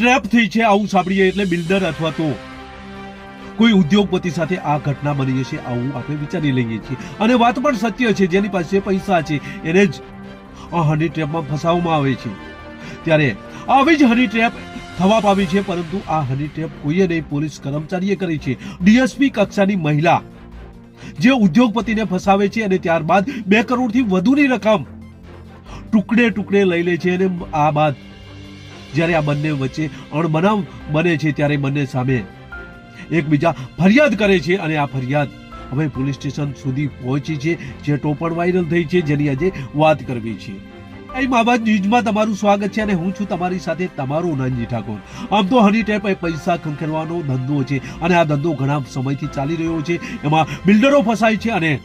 Trap થઈ છે, આવું સાંભળીએ એટલે બિલ્ડર અથવા તો કોઈ ઉદ્યોગપતિ સાથે આ ઘટના બની જશે, આવું આપણે વિચારી લઈએ છીએ. અને વાત પણ સત્ય છે, જેની પાસે પૈસા છે, એને જ આ હની ટ્રેપમાં ફસાવવામાં આવે છે. ત્યારે આવી જ હની ટ્રેપ થવા પામી છે, પરંતુ આ હની ટ્રેપ કોઈએ નહીં, પોલીસ કર્મચારીએ કરી છે. ડીએસપી કક્ષાની મહિલા જે ઉદ્યોગપતિને ફસાવે છે અને ત્યારબાદ બે કરોડથી વધુની રકમ ટુકડે ટુકડે લઈ લે છે અને આ બાદ જ્યારે આ બંને વચ્ચે અણબનાવ બને છે ત્યારે બંને સામે એકબીજા ફરિયાદ કરે છે અને આ ફરિયાદ હવે પોલીસ સ્ટેશન સુધી પહોંચી છે, જે ટોપણ વાયરલ થઈ છે, જેની આજે વાત કરવી છે. એ માબાદ ન્યૂઝમાં તમારું સ્વાગત છે અને હું છું તમારી સાથે તમારો નાનજી ઠાકોર. આમ તો હની ટેપ એ પૈસા ખંખેરવાનો ધંધો છે અને આ ધંધો ઘણા સમયથી ચાલી રહ્યો છે. એમાં બિલ્ડરો ફસાય છે અને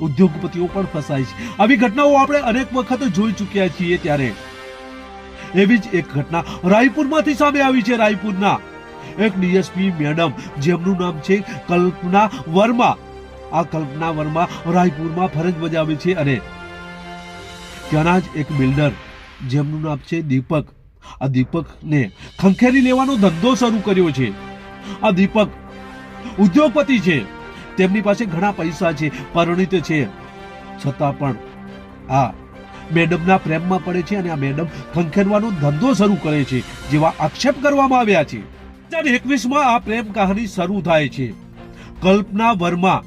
ઉદ્યોગપતિઓ પણ ફસાય છે. આવી ઘટનાઓ આપણે અનેક વખત જોઈ ચૂક્યા છીએ ત્યારે એવી જ એક ઘટના રાયપુરમાંથી સામે આવી છે, રાયપુરના. એક ડીએસપી મેડમ, જેમનું નામ છે કલ્પના વર્મા. આ કલ્પના વર્મા રાયપુરમાં ફરજ બજાવે છે અને ત્યાંના જ એક બિલ્ડર, જેમનું નામ છે દીપક. આ દીપકને ખંખેરી લેવાનો ધંધો શરૂ કર્યો છે. આ દીપક ઉદ્યોગપતિ છે. તેમની પાસે ઘણા પૈસા છે, પરિણિત છે. છતાં પણ આ મેડમના પ્રેમમાં પડે છે અને આ મેડમ ખંખેરવાનો ધંધો શરૂ કરે છે, જેવા આક્ષેપ કરવામાં આવ્યા છે. જ્યારે એકવીસમાં આ પ્રેમ કહાની શરૂ થાય છે. કલ્પના વર્મા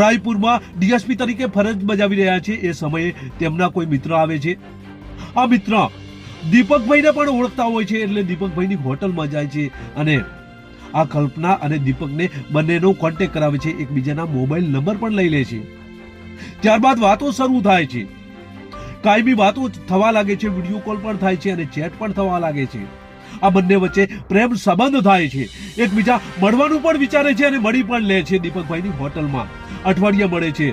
રાયપુરમાં ડીએસપી તરીકે ફરજ બજાવી રહ્યા છે, એ સમયે તેમના કોઈ મિત્ર આવે છે. આ મિત્ર દીપકભાઈને પણ ઓળખતા હોય છે, એટલે દીપકભાઈની હોટલમાં જાય છે અને આ કલ્પના અને દીપકને બંનેનો કોન્ટેક્ટ કરાવે છે, એકબીજાના મોબાઈલ નંબર પણ લઈ લે છે. ત્યારબાદ વાતો શરૂ થાય છે. કાયમી વાતો થવા લાગે છે વીડિયો કોલ પણ થાય છે અને ચેટ પણ થવા લાગે છે. આ બંને વચ્ચે પ્રેમ સંબંધ થાય છે. એકબીજા મળવાનું પણ વિચારે છે અને મળી પણ લે છે દીપકભાઈની હોટલમાં. અઠવાડિયે મળે છે.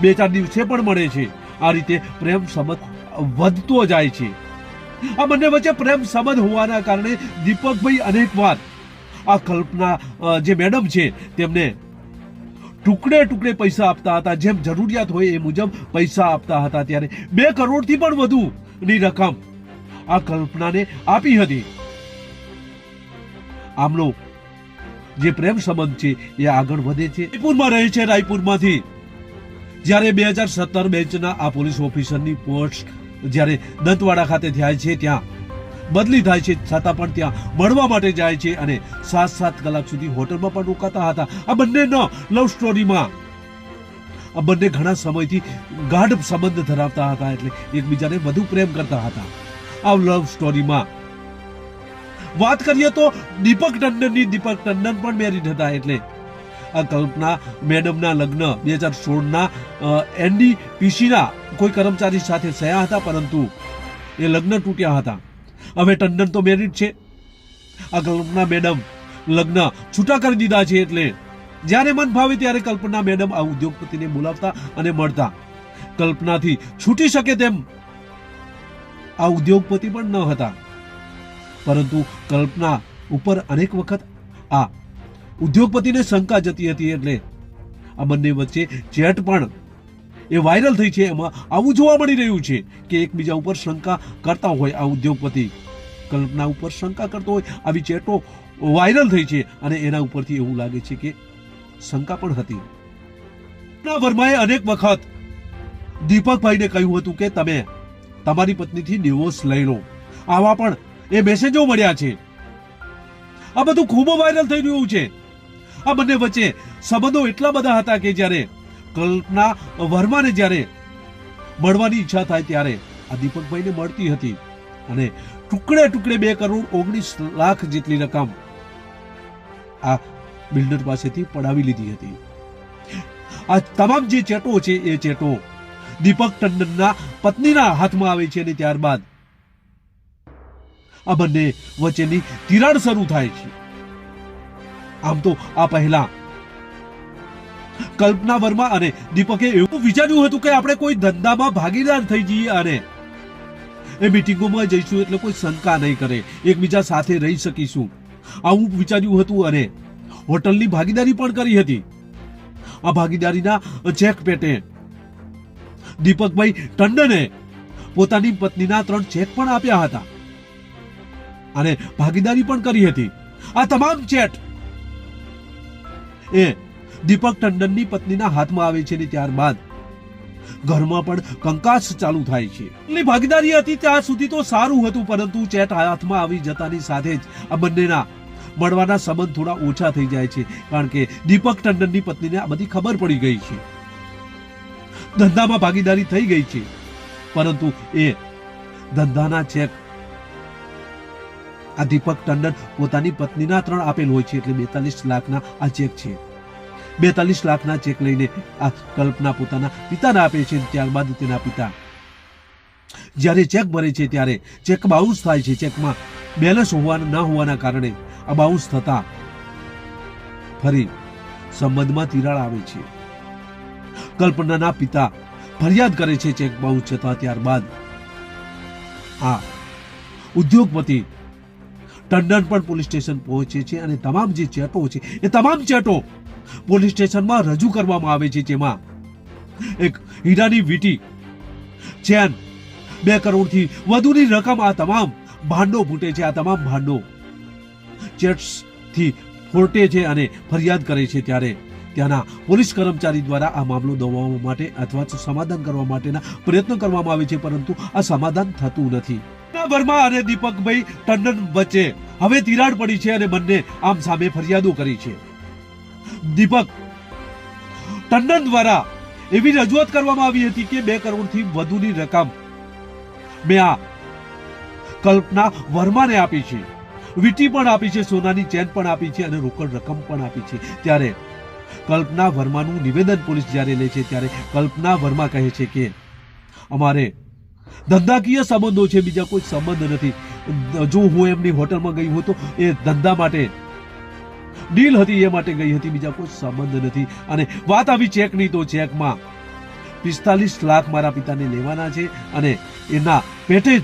બે ચાર દિવસે પણ મળે છે. આ રીતે પ્રેમ સંબંધ વધતો જાય છે. આ બંને વચ્ચે પ્રેમ સંબંધ હોવાના કારણે દીપકભાઈ અનેક વાર આ કલ્પના જે મેડમ છે, તેમને ટુકડે ટુકડે પૈસા આપતા હતા. જેમ જરૂરિયાત હોય એ મુજબ પૈસા આપતા હતા ત્યારે બે કરોડથી પણ વધુની રકમ આ કલ્પનાને આપી હતી. આમનો જે પ્રેમ સંબંધ છે એ આગળ વધે છે. રાયપુરમાં રહે છે રાયપુરમાંથી. જ્યારે બે હજાર સત્તર બેચના આ પોલીસ ઓફિસરની પોસ્ટ જ્યારે દંતવાડા ખાતે થાય છે, ત્યાં બદલી થાય છે. છતાં પણ ત્યાં મળવા માટે જાય છે અને સાત સાત કલાક સુધી હોટલમાં પણ રોકાતા હતા. આ બંનેનો લવ સ્ટોરીમાં આ બંને ઘણા સમયથી ગાઢ સંબંધ ધરાવતા હતા એટલે એકબીજાને વધુ પ્રેમ કરતા હતા. આ લવ સ્ટોરીમાં વાત કરીએ તો દીપક ટંડનની દીપક ટંડન પણ મેરીડ હતા એટલે આ કલ્પના મેડમના લગ્ન બે હજાર સોળના એનડીપીસીના કોઈ કર્મચારી સાથે થયા હતા, પરંતુ એ લગ્ન તૂટ્યા હતા. હવે ટંડન તો મેરિડ છે. આ કલ્પના મેડમ લગ્ન છૂટા કરી દીધા છે એટલે જ્યારે મન ભાવે ત્યારે કલ્પના મેડમ આ ઉદ્યોગપતિને બોલાવતા અને મળતા. કલ્પનાથી છૂટી શકે તેમ આ ઉદ્યોગપતિ પણ ન હતા. પરંતુ કલ્પના ઉપર અનેક વખત આ ઉદ્યોગપતિને શંકા જતી હતી એટલે આ બંને વચ્ચે ચેટ પણ એ વાયરલ થઈ છે. એમાં આવું જોવા મળી રહ્યું છે કે એકબીજા ઉપર શંકા કરતા હોય, આ ઉદ્યોગપતિ કલ્પના ઉપર શંકા કરતો હોય, આવી ચેટો વાયરલ થઈ છે અને એના ઉપરથી એવું લાગે છે કે શંકા પણ હતી. વર્માએ અનેક વખત દીપકભાઈને કહ્યું હતું કે તમે તમારી પત્નીથી ડિવોર્સ લઈ લો. આવા પણ એ મેસેજો મળ્યા છે. આ બધું ખૂબ વાયરલ થઈ રહ્યું છે. આ બંને વચ્ચે સંબંધો એટલા બધા હતા કે જ્યારે કલ્પના વર્માને જ્યારે મળવાની ઈચ્છા થાય ત્યારે આ દીપકભાઈને મળતી હતી. અને ટુકડે ટુકડે બે કરોડ ઓગણીસ લાખ જેટલી રકમ આ બિલ્ડર પાસેથી પડાવી લીધી હતી. આ તમામ જે ચેટો છે એ ચેટો દીપક ટંડનના પત્નીના હાથમાં આવે છે અને ત્યારબાદ આ બંને વચ્ચેની તિરાડ શરૂ થાય છે. આમ તો આ પહેલા કલ્પના વર્મા અને દીપકે એવું વિચાર્યું હતું કે આપણે કોઈ ધંધામાં ભાગીદાર થઈ જઈએ અને એ મીટિંગોમાં જઈશું એટલે કોઈ શંકા નહીં કરે, એકબીજા સાથે રહી શકીશું. આવું વિચાર્યું હતું અને હોટલની ભાગીદારી પણ કરી હતી. આ ભાગીદારીના ચેક પેટે દીપકભાઈ ટંડને પોતાની પત્નીના ત્રણ ચેક પણ આપ્યા હતા અને ભાગીદારી પણ કરી હતી. આ તમામ ચેટ એ દીપક ટંડનની પત્નીના હાથમાં આવે છે ને ત્યારબાદ ઘરમાં પણ કંકાસ ચાલુ થાય છે. એટલે ભાગીદારી હતી ત્યાં સુધી તો સારું હતું, પરંતુ ચેટ હાથમાં આવી જતાની સાથે જ આ બંનેના મળવાના સંબંધ થોડા ઓછા થઈ જાય છે, કારણ કે દીપક ટંડનની પત્નીને આ બધી ખબર પડી ગઈ છે. ધંધામાં ભાગીદારી થઈ ગઈ છે, પરંતુ એ ધંધાના ચેક આ દીપક ટંડન પોતાની પત્નીના ત્રણ આપેલ હોય છે, એટલે બેતાલીસ લાખના આ ચેક છે. બેતાલીસ લાખના ચેક લઈને આ કલ્પના પોતાના પિતાને આપે છે ત્યારબાદ તેના પિતા જ્યારે ચેક ભરે છે ત્યારે ચેક બાઉન્સ થાય છે. ચેકમાં બેલેન્સ હોવાના ન હોવાના કારણે આ બાઉન્સ થતા ફરી સંબંધમાં તિરાડ આવે છે. કલ્પનાના પિતા ફરિયાદ કરે છે ચેક બાઉન્સ થતા ત્યારબાદ આ ઉદ્યોગપતિ ટંડન પણ પોલીસ સ્ટેશન પહોંચે છે અને તમામ જે ચેટો છે એ તમામ ચેટો પોલીસ સ્ટેશનમાં રજૂ કરવામાં આવે છે જેમાં એક હીરાની વીટી, ચેન, બે કરોડથી વધુની રકમ આ તમામ ભાંડો ફૂટે છે, આ તમામ ભાંડો ચેટ્સથી ફોર્ટે છે અને ફરિયાદ કરે છે ત્યારે ત્યાંના પોલીસ કર્મચારી દ્વારા આ મામલો દબાવવા માટે અથવા તો સમાધાન કરવા માટેના પ્રયત્નો કરવામાં આવે છે, પરંતુ આ સમાધાન થતું નથી. વર્મા અને દીપકભાઈ ટંડન વચ્ચે હવે તિરાડ પડી છે અને બંને આમ સામે ફરિયાદો કરી છે. દીપક. ટંડન દ્વારા એવી રજૂઆત કરવામાં આવી હતી કે બે કરોડથી વધુની રકમ મેં આ કલ્પના વર્માને આપી છે. વીટી પણ આપી છે, સોનાની ચેન પણ આપી છે અને રોકડ રકમ પણ આપી છે. ત્યારે કલ્પના વર્માનું નિવેદન પોલીસ જ્યારે લે છે ત્યારે કલ્પના વર્મા કહે છે કે અમારે ધંધાકીય સંબંધો છે, બીજા કોઈ સંબંધ નથી. જો હું એમની હોટલમાં ગઈ હોઉં તો એ ધંધા માટે ડીલ હતી, એ માટે ગઈ હતી, બીજા કોઈ સંબંધ નથી. અને વાત આવી ચેકની, તો ચેકમાં પિસ્તાલીસ લાખ મારા પિતાને લેવાના છે અને એના પેટે જ,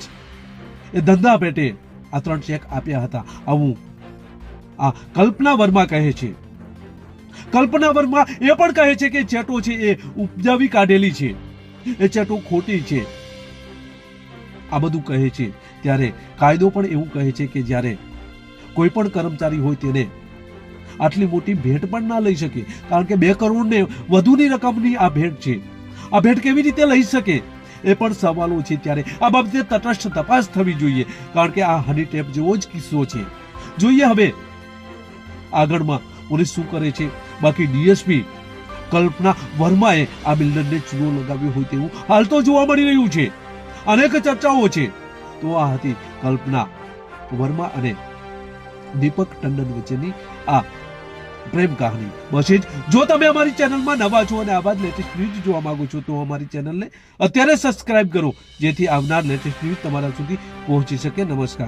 એ ધંધા પેટે આ ત્રણ ચેક આપ્યા હતા. આવું આ કલ્પના વર્મા કહે છે. કલ્પના વર્મા એ પણ કહે છે કે ચેટો છે, એ ઉપજાવી કાઢેલી છે. એ ચેટો ખોટી છે. આ બધું કહે છે. ત્યારે કાયદો પણ એવું કહે છે કે જ્યારે કોઈ પણ કર્મચારી હોય, તેને આટલી મોટી ભેટ પણ ના લઈ શકે. કારણ કે બે કરોડ ને વધુની રકમની આ ભેટ છે. આ ભેટ કેવી રીતે લઈ શકે? એ પણ સવાલો છે ત્યારે આ બાબતે તટસ્થ તપાસ થવી જોઈએ. કારણ કે આ હની ટેપ જેવો જ કિસ્સો છે. જોઈએ હવે આગળમાં પોલીસ શું કરે છે. બાકી ડીએસપી કલ્પના વર્માએ આ બિલ્ડરને ચૂનો લગાવ્યો હોય તેવું હાલ તો જોવા મળી રહ્યું છે. અનેક ચર્ચાઓ છે. તો આ હતી કલ્પના વર્મા અને દીપક ટંડન વચ્ચેની આ પ્રેમ કહાની. બસ જો. તમે અમારી ચેનલમાં નવા છો અને આવા જ લેટેસ્ટ ન્યૂઝ જોવા માંગો છો, તો અમારી ચેનલને અત્યારે સબસ્ક્રાઇબ કરો, જેથી આવનાર લેટેસ્ટ ન્યૂઝ તમારા સુધી પહોંચી શકે. નમસ્કાર.